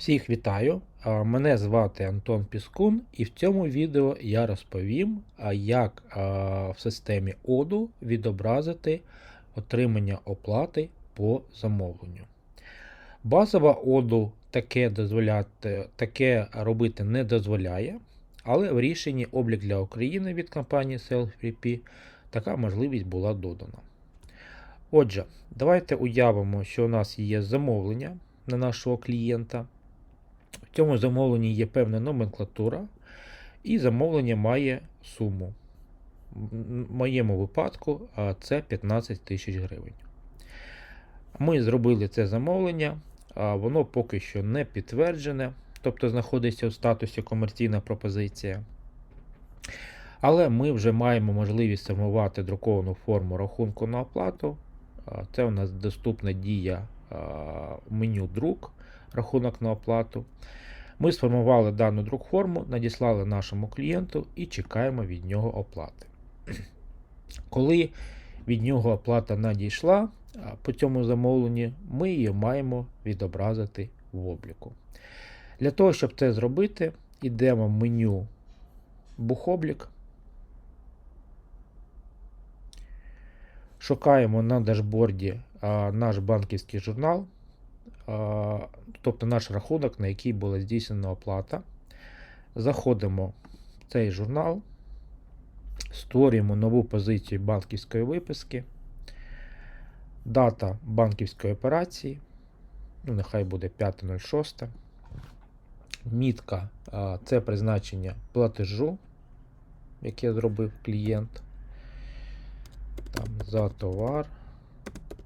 Всіх вітаю! Мене звати Антон Піскун, і в цьому відео я розповім, як в системі ОДУ відобразити отримання оплати по замовленню. Базова ОДУ таке, дозволяти, таке робити не дозволяє, але в рішенні облік для України від компанії SelfPP така можливість була додана. Отже, давайте уявимо, що у нас є замовлення на нашого клієнта. В цьому замовленні є певна номенклатура, і замовлення має суму. В моєму випадку це 15 тисяч гривень. Ми зробили це замовлення, воно поки що не підтверджене, тобто знаходиться у статусі комерційна пропозиція. Але ми вже маємо можливість сформувати друковану форму рахунку на оплату. Це у нас доступна дія меню друк, рахунок на оплату. Ми сформували дану друк-форму, надіслали нашому клієнту і чекаємо від нього оплати. Коли від нього оплата надійшла по цьому замовленні, ми її маємо відобразити в обліку. Для того, щоб це зробити, йдемо в меню Бухоблік. Шукаємо на дашборді наш банківський журнал, тобто наш рахунок, на який була здійснена оплата. Заходимо в цей журнал, створюємо нову позицію банківської виписки, дата банківської операції, ну, нехай буде 5.06. Мітка це призначення платежу, яке зробив клієнт там, за товар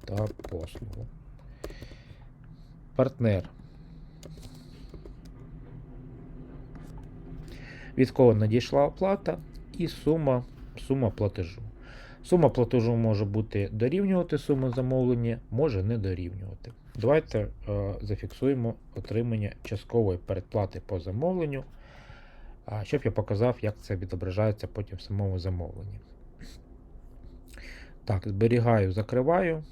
та послугу. Партнер. Від кого надійшла оплата і сума, сума платежу. Сума платежу може бути дорівнювати суму замовлення, може не дорівнювати. Давайте е, зафіксуємо отримання часткової передплати по замовленню, а, щоб я показав, як це відображається потім в самому замовленні. Так, зберігаю, закриваю.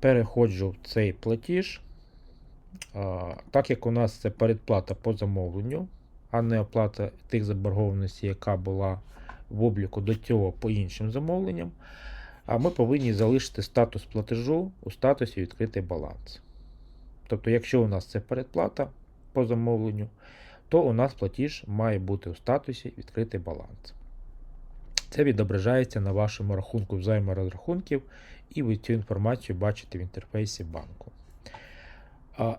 Переходжу в цей платіж. А, Так як у нас це передплата по замовленню, а не оплата тих заборгованостей, яка була в обліку до цього по іншим замовленням, а ми повинні залишити статус платежу у статусі відкритий баланс. Тобто, якщо у нас це передплата по замовленню, то у нас платіж має бути у статусі відкритий баланс. Це відображається на вашому рахунку взаєморозрахунків, і ви цю інформацію бачите в інтерфейсі банку.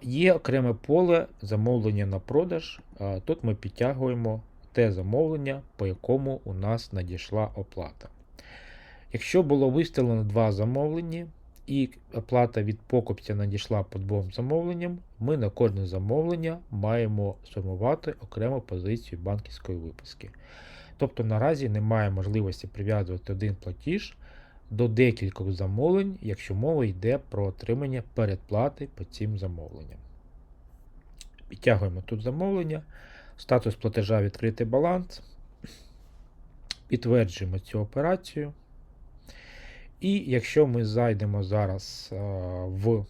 Є окреме поле замовлення на продаж. Тут ми підтягуємо те замовлення, по якому у нас надійшла оплата. Якщо було виставлено два замовлення, і оплата від покупця надійшла по двом замовленням, ми на кожне замовлення маємо сформувати окрему позицію банківської виписки. Тобто наразі немає можливості прив'язувати один платіж до декількох замовлень, якщо мова йде про отримання передплати по цим замовленням. Підтягуємо тут замовлення, статус платежа відкритий баланс, підтверджуємо цю операцію. І якщо ми зайдемо зараз в,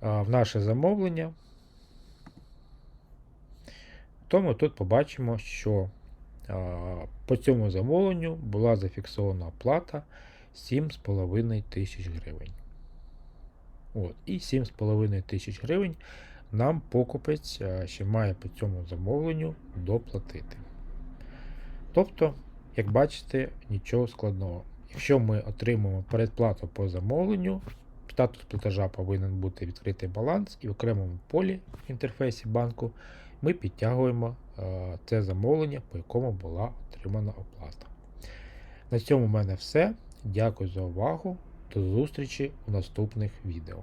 в наше замовлення, то ми тут побачимо, що по цьому замовленню була зафіксована оплата 7,5 тисяч гривень. От, І 7,5 тисяч гривень нам покупець ще має по цьому замовленню доплатити. Тобто, як бачите, нічого складного. Якщо ми отримуємо передплату по замовленню, статус платежа повинен бути відкритий баланс, і в окремому полі в інтерфейсі банку ми підтягуємо е, це замовлення, по якому була отримана оплата. На цьому в мене все. Дякую за увагу. До зустрічі у наступних відео.